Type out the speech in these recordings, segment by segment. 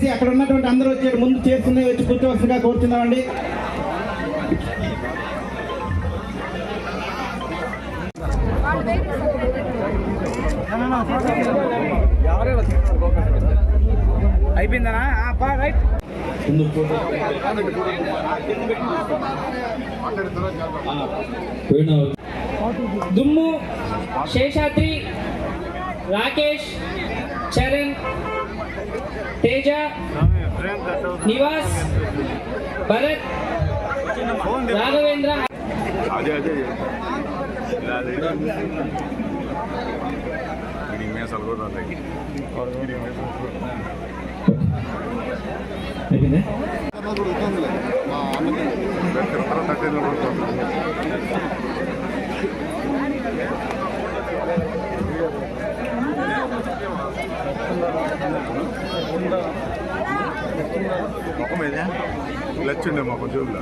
దయచేసి అక్కడ ఉన్నటువంటి అందరూ వచ్చి ముందు చేస్తున్న వచ్చి కూర్చోవలసిందిగా కోరుతున్నామండి అయిపోయిందనా? రైట్. దుమ్ము శేషాద్రి రాకేష్ చరణ్ తేజ నివాస్ భరత్ రాఘవేంద్ర. అదే అదే. క్లచ్ ఉండే ముఖం చూడలే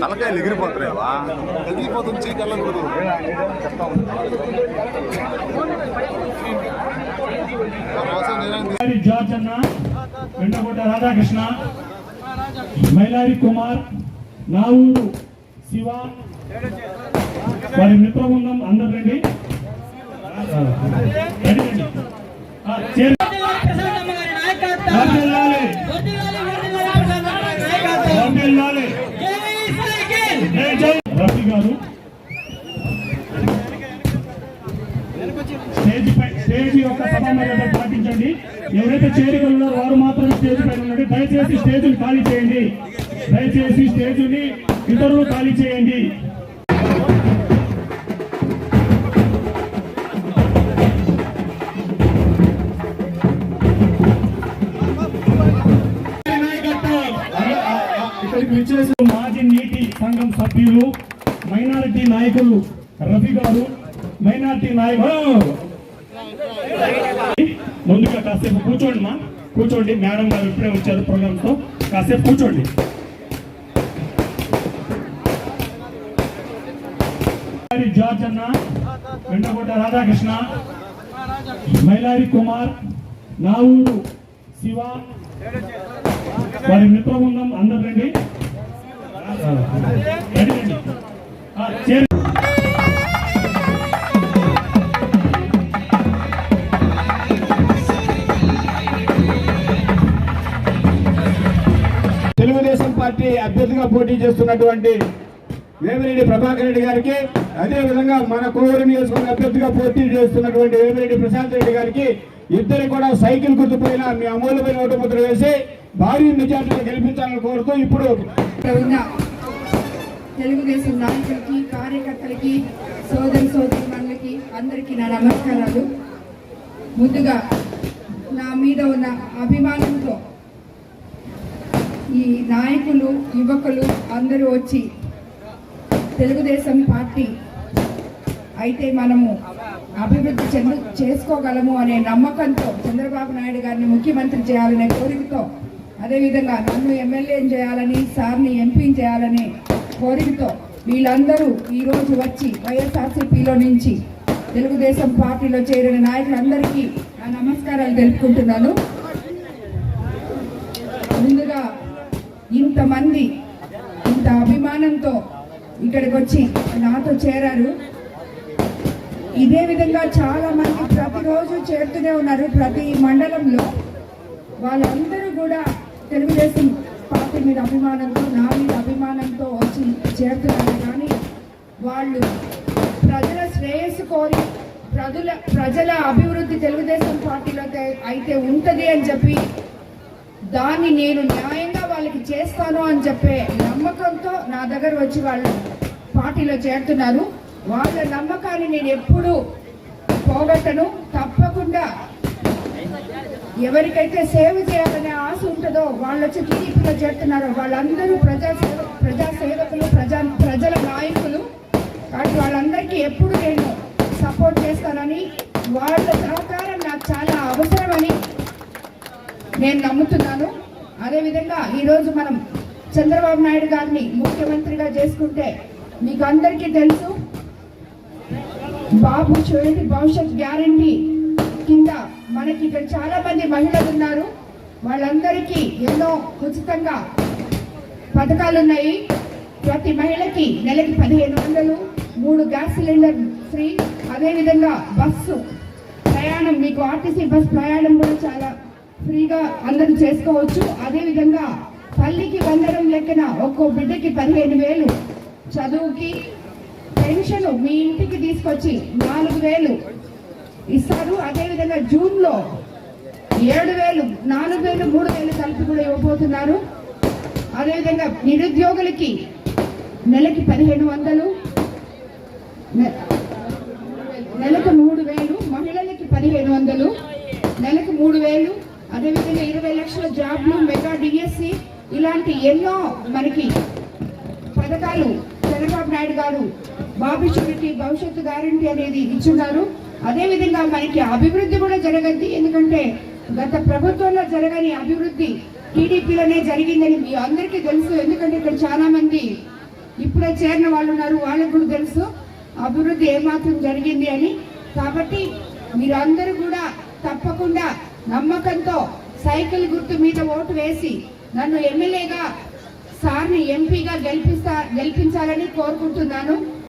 తలకాయలు ఎగిరిపోతున్నాయవా ఎగిరిపోతుంది చీకి వెళ్ళకూడదు జార్జ్ అన్న వెంటకోట రాధాకృష్ణ మైలారి కుమార్ నావూరు శివ. వారి మిత్రబృందం అందరు రండి స్టేజ్ పై స్టేజ్ యొక్క సభా పాటించండి. ఎవరైతే చేరికల్లో వారు మాత్రమే స్టేజ్ పైన ఉండండి. దయచేసి స్టేజ్ని ఖాళీ చేయండి. దయచేసి స్టేజ్ని ఇతరులు ఖాళీ చేయండి. మాజీ నీటి సంఘం సభ్యులు మైనారిటీ నాయకులు రఫీ గారు మైనారిటీ నాయకులు. ముందుగా కాసేపు కూర్చోండి మా. కూర్చోండి. మేడం గారు ఇప్పుడే వచ్చారు ప్రోగ్రామ్తో కాసేపు కూర్చోండి. జార్జ్ అన్న వెంటకోట రాధాకృష్ణ మైలారి కుమార్ నావూరు శివ వారి మిత్రబృందం అందరు రండి. రండి, పార్టీ అభ్యర్థిగా పోటీ చేస్తున్నటువంటి వేమిరెడ్డి ప్రభాకర్ రెడ్డి గారికి అదేవిధంగా మన కోవూరు నియోజకవర్గ అభ్యర్థిగా పోటీ చేస్తున్నటువంటి వేమిరెడ్డి ప్రశాంత్ రెడ్డి గారికి ఇద్దరు కూడా సైకిల్ గుర్తుపోయిన మీ అమూల్యమైన ఓటు ముద్ర వేసి భారీ మెజార్టీని గెలిపించాలని కోరుతూ ఇప్పుడు తెలుగుదేశం నాయకులకి కార్యకర్తలకి సోదరి సోదరిమణులకి అందరికీ నా నమస్కారాలు. ముందుగా నా మీద ఉన్న అభిమానంతో ఈ నాయకులు యువకులు అందరూ వచ్చి తెలుగుదేశం పార్టీ అయితే మనము అభివృద్ధి చెందు చేసుకోగలము అనే నమ్మకంతో చంద్రబాబు నాయుడు గారిని ముఖ్యమంత్రి చేయాలనే కోరికతో అదేవిధంగా నన్ను ఎమ్మెల్యేని చేయాలని సార్ని ఎంపీని చేయాలనే కోరికతో వీళ్ళందరూ ఈరోజు వచ్చి వైఎస్ఆర్సీపీలో నుంచి తెలుగుదేశం పార్టీలో చేరిన నాయకులందరికీ నా నమస్కారాలు తెలుపుకుంటున్నాను. ముందుగా ఇంతమంది ఇంత అభిమానంతో ఇక్కడికి వచ్చి నాతో చేరారు. ఇదే విధంగా చాలా మంది ప్రతిరోజు చేరుతూనే ఉన్నారు ప్రతి మండలంలో. వాళ్ళందరూ కూడా తెలుగుదేశం పార్టీ మీద అభిమానంతో నా మీద అభిమానంతో వచ్చి చేరుతున్నారు. కానీ వాళ్ళు ప్రజల శ్రేయస్సు కోరి ప్రజల ప్రజల అభివృద్ధి తెలుగుదేశం పార్టీలో అయితే- అయితే ఉంటుంది అని చెప్పి దాన్ని నేను న్యాయంగా వాళ్ళకి చేస్తాను అని చెప్పే నమ్మకంతో నా దగ్గర వచ్చి వాళ్ళు పార్టీలో చేరుతున్నారు. వాళ్ళ నమ్మకాన్ని నేను ఎప్పుడు పోగొట్టను. తప్పకుండా ఎవరికైతే సేవ చేయాలనే ఆశ ఉంటుందో వాళ్ళు వచ్చి టీడీపీలో చేరుతున్నారో వాళ్ళందరూ ప్రజా ప్రజాసేవకులు ప్రజా ప్రజా ప్రజల నాయకులు కాబట్టి వాళ్ళందరికీ ఎప్పుడు నేను సపోర్ట్ చేస్తానని వాళ్ళ సహకారం నాకు చాలా అవసరమని నేను నమ్ముతున్నాను. అదేవిధంగా ఈరోజు మనం చంద్రబాబు నాయుడు గారిని ముఖ్యమంత్రిగా చేసుకుంటే మీకు అందరికీ తెలుసు బాబు చూడండి భవిష్యత్ గ్యారంటీ కింద మనకి ఇక్కడ చాలా మంది మహిళలు ఉన్నారు. వాళ్ళందరికీ ఎన్నో ఉచితంగా పథకాలు ఉన్నాయి. ప్రతి మహిళకి నెలకి పదిహేను వందలు మూడు గ్యాస్ సిలిండర్ ఫ్రీ. అదేవిధంగా బస్సు ప్రయాణం మీకు ఆర్టీసీ బస్ ప్రయాణం కూడా చాలా ఫ్రీగా అందరూ చేసుకోవచ్చు. అదేవిధంగా తల్లికి వందడం లెక్కన ఒక్కో బిడ్డకి పదిహేను వేలు చదువుకి పెన్షన్ మీ ఇంటికి తీసుకొచ్చి నాలుగు వేలు ఇస్తారు. అదేవిధంగా జూన్లో ఏడు వేలు నాలుగు వేలు మూడు వేలు కలిపి కూడా ఇవ్వబోతున్నారు. అదేవిధంగా నిరుద్యోగులకి నెలకి పదిహేను వందలు నెలకు మూడు వేలు మహిళలకి పదిహేను వందలు నెలకు మూడు వేలు అదేవిధంగా ఇరవై లక్షల జాబ్లు మెగా డిఎస్సి ఇలాంటి ఎన్నో మనకి పథకాలు చంద్రబాబు నాయుడు గారు బాబు షూరిటీ భవిష్యత్తు గ్యారంటీ అనేది ఇచ్చున్నారు. అదేవిధంగా మనకి అభివృద్ధి కూడా జరగద్ది. ఎందుకంటే గత ప్రభుత్వంలో జరగని అభివృద్ధి టీడీపీలోనే జరిగిందని మీ అందరికీ తెలుసు. ఎందుకంటే ఇక్కడ చాలా మంది ఇప్పుడే చేరిన వాళ్ళు ఉన్నారు. వాళ్ళకు కూడా తెలుసు. అభివృద్ధి ఏమాత్రం జరిగింది అని. కాబట్టి మీరందరూ కూడా తప్పకుండా నమ్మకంతో సైకిల్ గుర్తు మీద ఓటు వేసి నన్ను ఎమ్మెల్యేగా సార్ని ఎంపీగా గెలిపిస్తా గెలిపించాలని కోరుకుంటున్నాను.